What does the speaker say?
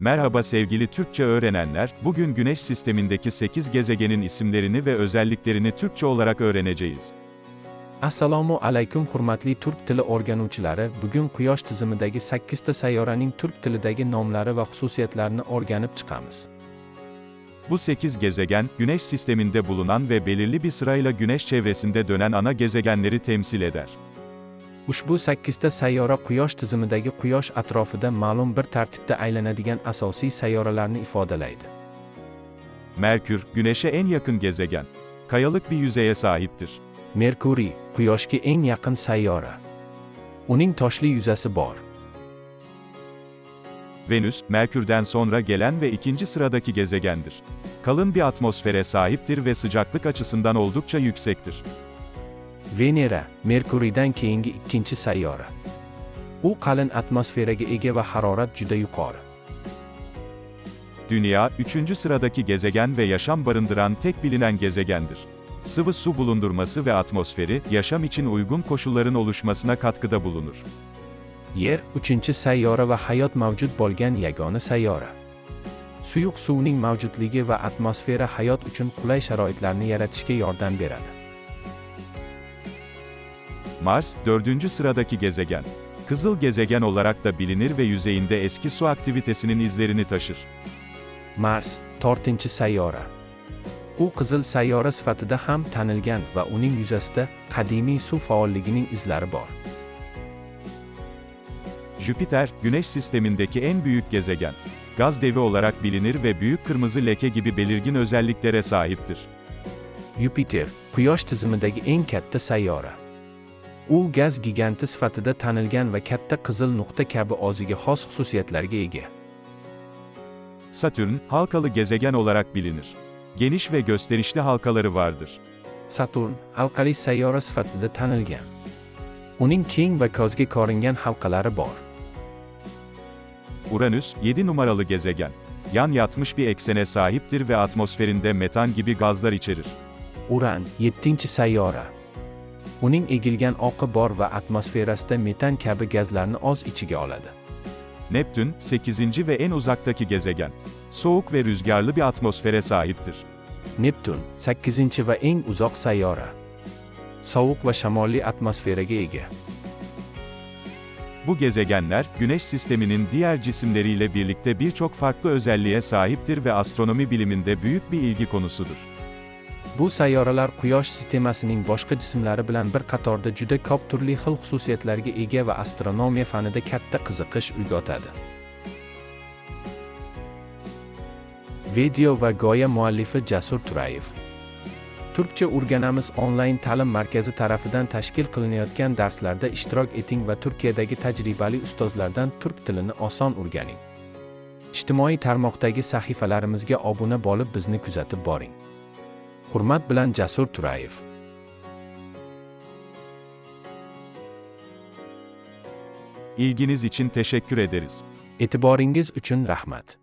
Merhaba sevgili Türkçe öğrenenler, bugün Güneş sistemindeki 8 gezegenin isimlerini ve özelliklerini Türkçe olarak öğreneceğiz. Assalomu alaykum hurmatli turk tili o'rganuvchilari. Bugun Quyosh tizimidagi 8 ta sayyoraning turk tilidagi nomlari va xususiyatlarini o'rganib chiqamiz. Bu 8 gezegen, Güneş sisteminde bulunan ve belirli bir sırayla Güneş çevresinde dönen ana gezegenleri temsil eder. Ushbu 8 ta sayyora Quyosh tizimidagi Quyosh atrofida ma'lum bir tartibda aylanadigan asosiy sayyoralarni ifodalaydi. Merkür, Güneş'e en yakın gezegen. Kayalık bir yüzeye sahiptir. Merkuriy Quyoshga eng yaqin sayyora. Uning toshli yuzasi bor. Venüs, Merkür'den sonra gelen ve ikinci sıradaki gezegendir. Kalın bir atmosfere sahiptir ve sıcaklık açısından oldukça yüksektir. Venera Merkuriydan keyingi ikkinchi sayyora. U qalin atmosferaga ega va harorat juda yuqori. Dünya, üçüncü sıradaki gezegen ve yaşam barındıran tek bilinen gezegendir. Sıvı su bulundurması ve atmosferi, yaşam için uygun koşulların oluşmasına katkıda bulunur. Yer uchinchi sayyora va hayot mavjud bo'lgan yagona sayyora. Suyuq suvning mavjudligi va atmosfera hayot uchun qulay sharoitlarni yaratishga yordam beradi. Mars, dördüncü sıradaki gezegen. Kızıl gezegen olarak da bilinir ve yüzeyinde eski su aktivitesinin izlerini taşır. Mars, to'rtinchi sayyora. U qizil sayyora sifatida ham tanilgan va uning yuzasida qadimiy suv faolligining izlari bor. Jüpiter, Güneş sistemindeki en büyük gezegen. Gaz devi olarak bilinir ve büyük kırmızı leke gibi belirgin özelliklere sahiptir. Yupiter, Quyosh tizimidagi eng katta sayyora. U gaz giganti sifatida tanilgan va katta qizil nuqta kabi o'ziga xos xususiyatlarga ega. Satürn, halkalı gezegen olarak bilinir. Geniş ve gösterişli halkaları vardır. Saturn halqali sayyora sifatida tanilgan. Uning keng va ko'zga ko'ringan halqalari bor. Uranüs, 7 numaralı gezegen. Yan yatmış bir eksene sahiptir ve atmosferinde metan gibi gazlar içerir. Uran 7-chi sayyora. Uning egilgan oqi bor va atmosferasida metan kabi gazlarni o'z ichiga oladi. Neptün, 8. ve en uzaktaki gezegen. Soğuk ve rüzgarlı bir atmosfere sahiptir. Neptun 8 va eng uzoq sayyora. Sovuq va shamolli atmosferaga ega. Bu gezegenler, Güneş sisteminin diğer cisimleriyle birlikte birçok farklı özelliğe sahiptir ve astronomi biliminde büyük bir ilgi konusudur. Bu sayyoralar Quyosh sistemasining boshqa jismlari bilan bir qatorda juda ko'p turli xil xususiyatlarga ega va astronomiya fanida katta qiziqish uyg'otadi. Video va goya muallifi Jasur Turayev. Turkcha o'rganamiz onlayn ta'lim markazi tarafidan tashkil qilinayotgan darslarda ishtirok eting va Turkiyadagi tajribali ustozlardan turk tilini oson o'rganing. Ijtimoiy tarmoqdagi sahifalarimizga obuna bo'lib bizni kuzatib boring. Hurmat bilan Jasur Turayev. İlginiz için teşekkür ederiz. E'tiboringiz uchun rahmat.